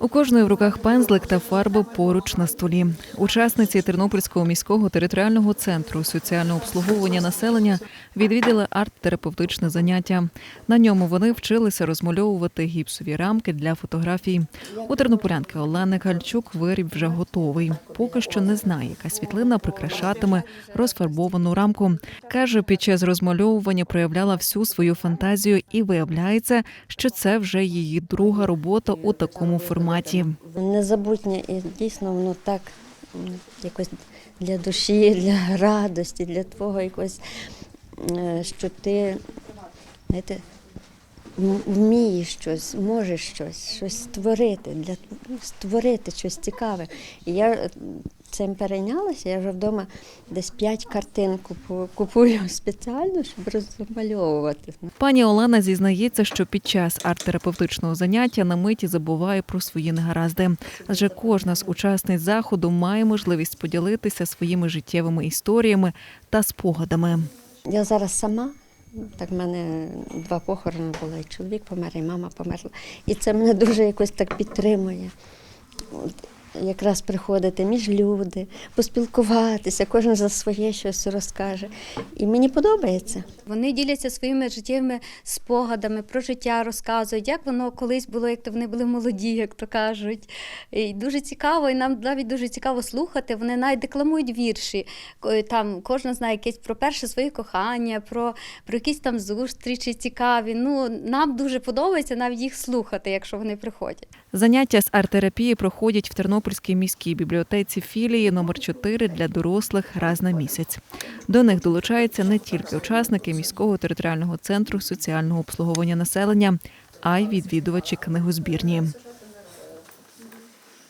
У кожної в руках пензлик та фарби поруч на столі. Учасниці Тернопільського міського територіального центру соціального обслуговування населення відвідали арт-терапевтичне заняття. На ньому вони вчилися розмальовувати гіпсові рамки для фотографій. У тернополянки Олени Гальчук виріб вже готовий. Поки що не знає, яка світлина прикрашатиме розфарбовану рамку. каже, під час розмальовування проявляла всю свою фантазію, і виявляється, що це вже її друга робота у такому форматі. Незабутнє і дійсно воно так якось для душі, для радості, для твого якось, е, що ти знаєте, вмієш щось, можеш щось, щось створити, для, створити щось цікаве. І я цим перейнялася, я вже вдома десь п'ять картин купу- купую спеціально, щоб розмальовувати. Пані Олена зізнається, що під час арт-терапевтичного заняття на миті забуває про свої негаразди, адже кожна з учасниць заходу має можливість поділитися своїми життєвими історіями та спогадами. Я зараз сама. Так в мене два похорони були, і чоловік помер, і мама померла. І це мене дуже якось так підтримує. Якраз приходити між люди, поспілкуватися, кожен за своє щось розкаже. І мені подобається. Вони діляться своїми життєвими спогадами про життя, розказують, як воно колись було, як то вони були молоді, як то кажуть. І дуже цікаво, і нам навіть дуже цікаво слухати. Вони навіть декламують вірші. Там кожна знає якесь про перше своє кохання, про, про якісь там зустрічі цікаві. Ну нам дуже подобається навіть їх слухати, якщо вони приходять. Заняття з арт-терапії проходять в Тернопільській міській бібліотеці філії номер 4 для дорослих раз на місяць. До них долучаються не тільки учасники міського територіального центру соціального обслуговування населення, а й відвідувачі книгозбірні.